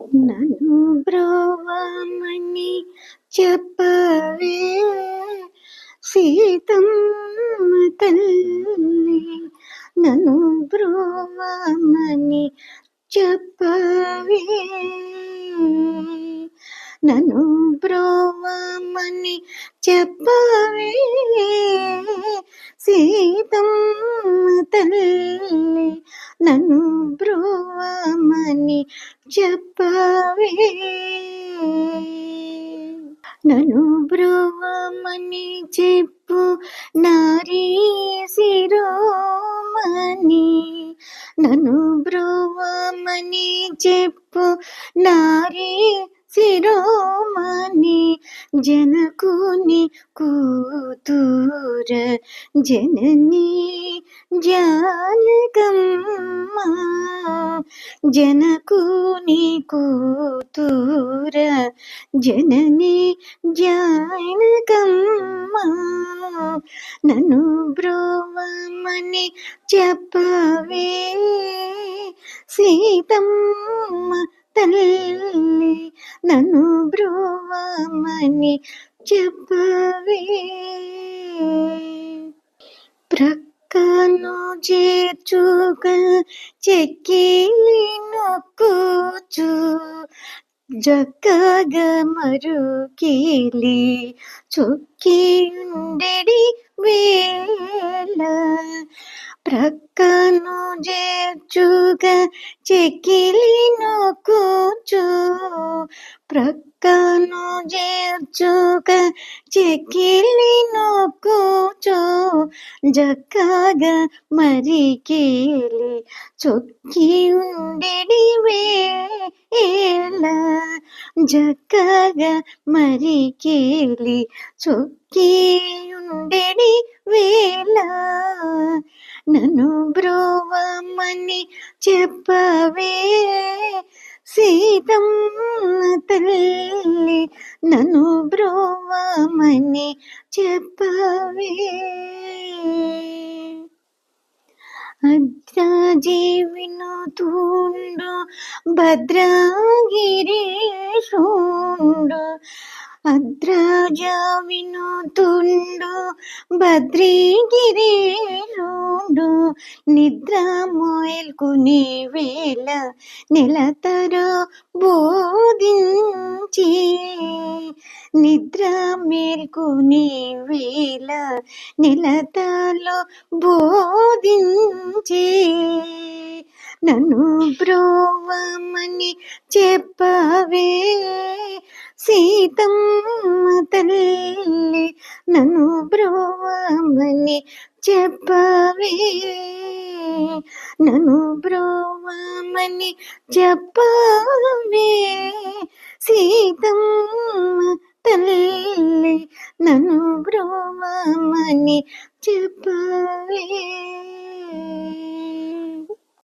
నన్ను బ్రోవమని చెప్పవే. సీతమ్మ తల్లి నన్ను బ్రోవమని చెప్పవే. నన్ను బ్రోవమని చెప్పవే. సీతమ్మ తల్లి నన్ను నను బ్రువమని చెప్పు నారీ శిరోమణి. నన్ను బ్రోవమని చెప్పు నారీ శిరోమణి. జనకుని కూతుర జనని జానకమ్మా. జనకుని కూతుర జనని జానకమ్మ నన్ను బ్రోవమని చెప్పవే. సీతమ్మ తల్లి నన్ను బ్రోవమని చెప్పవే. ప్ర ప్రక్కను చేర్చుక చెక్కిలి నొక్కుచు జక్కగ మరుకిలి చొక్కి ఉండెడి వేళ. ప్రక్కను చేర్చుక చెక్కిలి నొక్కుచు. ప్రక్కను చేర్చుక చెక్కిలి నొక్కుచు. జక్కగ మరికేలి చొక్కి ఉండెడి వేళ. జక్కగ మరికేలి చొక్కి ఉండెడి వేళ. నన్ను రమ్మని చెప్పవే. సీతమ్మ తల్లి నన్ను బ్రోవమని చెప్పవే. అద్రా జీవిను తూండు భద్రగిరీషుండు అద్రాజ వినుతుండు బద్రీగిరీషుండు నిద్ర మోయల్కుని వేళ నిలతర బోధించి. నిద్ర మేల్కుని వేళ నెలతలో బోధించి. నన్ను బ్రోవమని చెప్పవే సీతమ్మ తల్లి నన్ను బ్రోవమని చెప్పవే. నన్ను బ్రోవమని చెప్పవే. సీతమ్మ తల్లి నన్ను బ్రోవమని చెప్పవే.